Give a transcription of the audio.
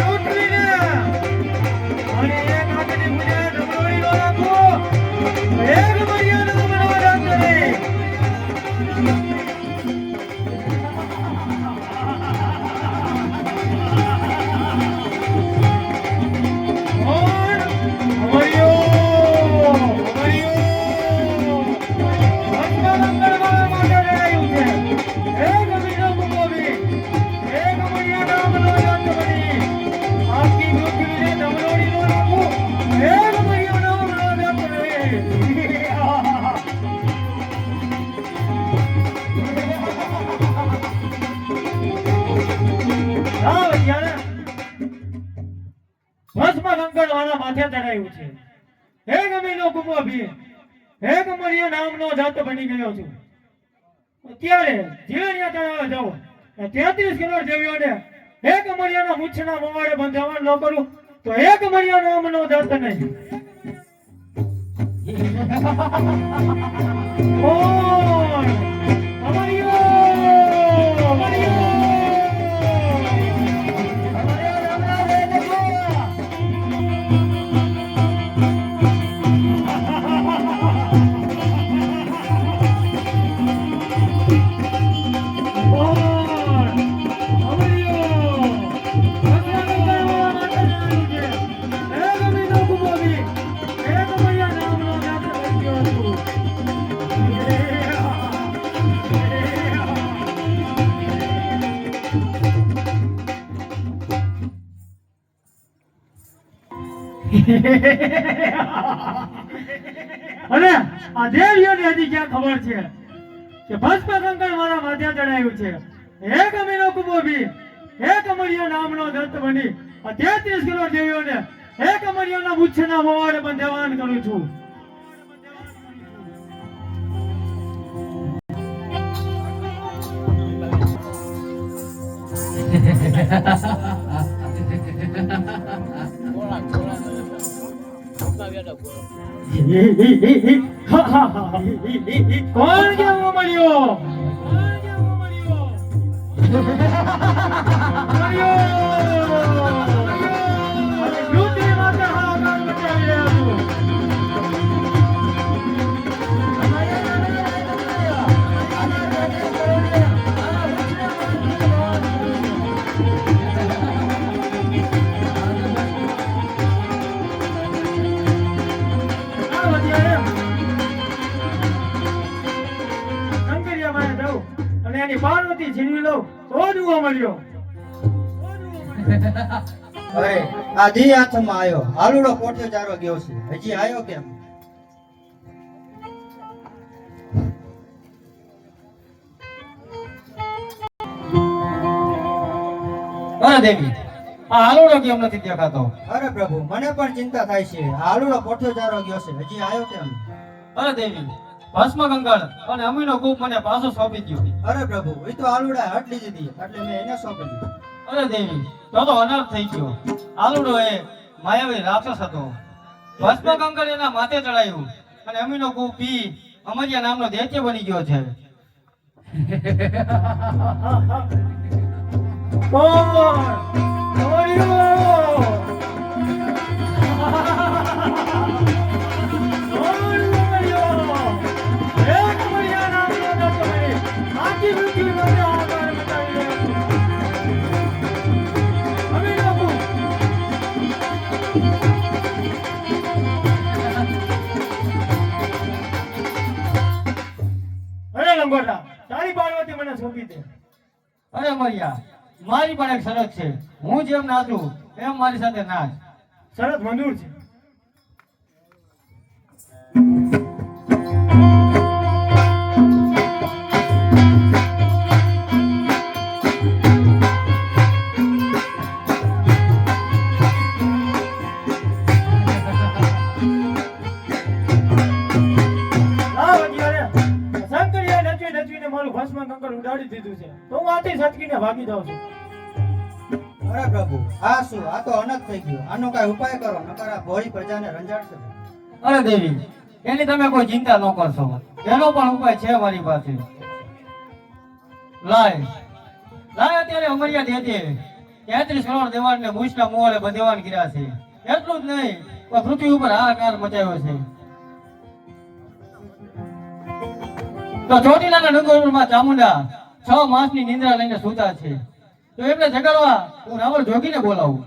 ছোট વાળા માથે ધરાયું છે. હે ગમીનો કુંભો ભી, હે કમળિયો નામનો જાત બની ગયો છું. અત્યારે જીવણિયા તળાવે જાઓ. તેત્રીસ કરોડ જેવીઓને હે કમળિયાના મૂછના મોવાડે બંધાવણ ન કરું તો હે કમળિયો નામનો જાત નહીં. ઓ કમળિયો! અને આ દેવીઓની હજી ક્યાં ખબર છે કે ભસ્મ કંકણ મારા માથે ચડાયું છે. હે કમીનો કુબો ભી હે કમળિયો નામનો દત્ત બની, આ તેત્રીસ કિલો દેવીઓને હે કમળિયોના મુચ્છના મોવાડે બંધાવાન કરું છું. ha ha ha મળ્યો કોણ કેવો મળ્યો અને એની પાર્વતી છીનવી લઉં તો જ મળ્યો. અરે આ દી હાથમાં આવ્યો હાલુડો પોટ્યો ચારો ગયો છે. હજી આવ્યો કેમ? દેવી. આ હાલુડો કેમ નથી દેખાતો? અરે પ્રભુ મને પણ ચિંતા થાય છે. આ હાલુડો પોઠ્યો ચારો ગયો છે. હજી આવ્યો કેમ? અરે દેવી. ભસ્મ કંકણ અને અમીનો કૂપ મને પાછો સોંપી ગયો અરે પ્રભુ એ તો આલુડા હટલી દીધી. એટલે મેં એને સોંપી દીધું. અરે દેવી તો તો અનર્થ થઈ ગયો. આલુડો એ માયાવી રાક્ષસ હતો. ભસ્મ કંકણ એના માથે ચડાયું. અને અમીનો કૂપ પી અમરિયા નામનો દૈત્ય બની ગયો છે. કોણ? લંગોટા તારી પાર્વતી મને સોંપી દે. અરે અમરિયા મારી પણ એક શરત છે. હું જેમ નાચું, એમ મારી સાથે નાચ. શરત મંજૂર છે. મારું કંકર ઉડાડી દીધું છે. તો હું આથી સટકીને ભાગી જાઉં છું. અરે પ્રભુ આ શું? આ તો અનક થઈ ગયો. આનો કઈ ઉપાય કરો નકર આ ભોળી પ્રજાને રંજાડશે. અરે દેવી એની તમે કોઈ ચિંતા ન કરશો. એનો પણ ઉપાય છે મારી પાસે. લાય. લાય અત્યારે અમરિયા દેતે તેત્રીસ કરોડ દેવાન ને મૂછના મોહલે બંધેવાન કર્યા છે. એટલું જ નહીં પણ પૃથ્વી ઉપર હાહાકાર મચાવ્યો છે. તો ચોટીલાના ડુંગરમાં ચામુંડા છ માસની નિંદ્રા લઈને સૂતા છે. તો એમને જગાડવા હું રાવણ જોગીને બોલાવું.